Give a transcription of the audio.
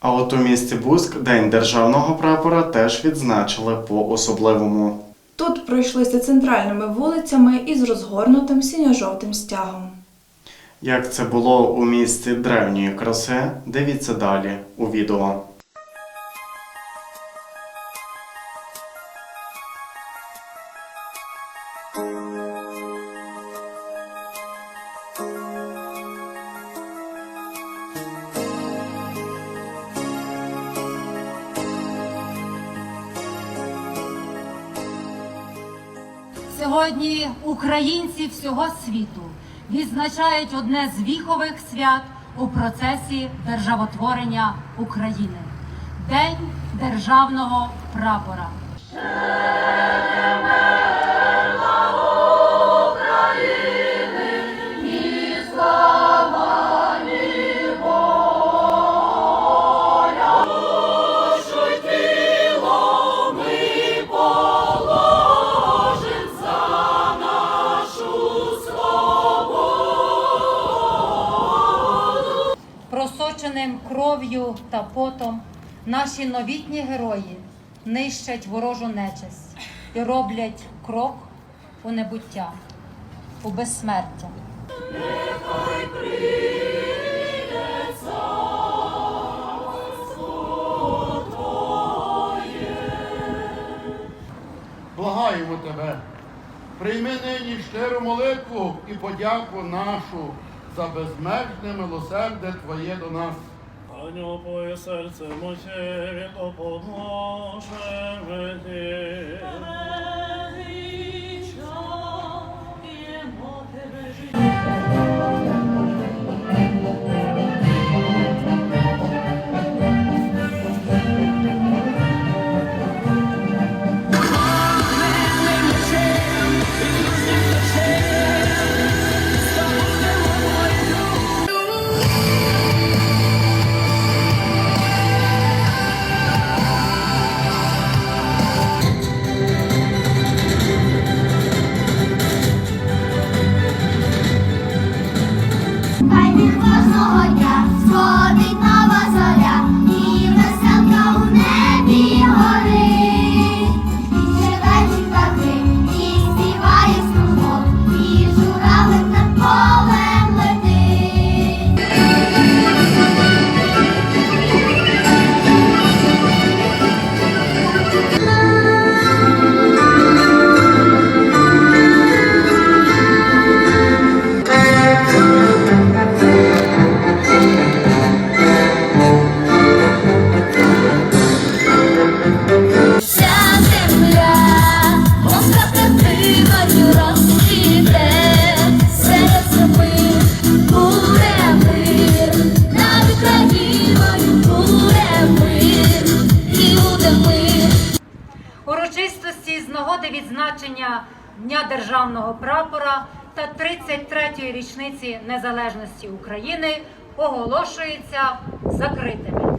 А от у місті Буск День державного прапора теж відзначили по-особливому. Тут пройшлися центральними вулицями із розгорнутим синьо-жовтим стягом. Як це було у місті древньої краси, дивіться далі у відео. Сьогодні українці всього світу відзначають одне з віхових свят у процесі державотворення України День державного прапора. Просоченим кров'ю та потом наші новітні герої нищать ворожу нечисть і роблять крок у небуття, у безсмертя. Благаємо тебе, прийми нині щиру молитву і подяку нашу за безмежне милосердя Твоє до нас. Аню Твоє серце моє, то поможе нагоди відзначення Дня державного прапора та 33-ї річниці незалежності України оголошується закритими.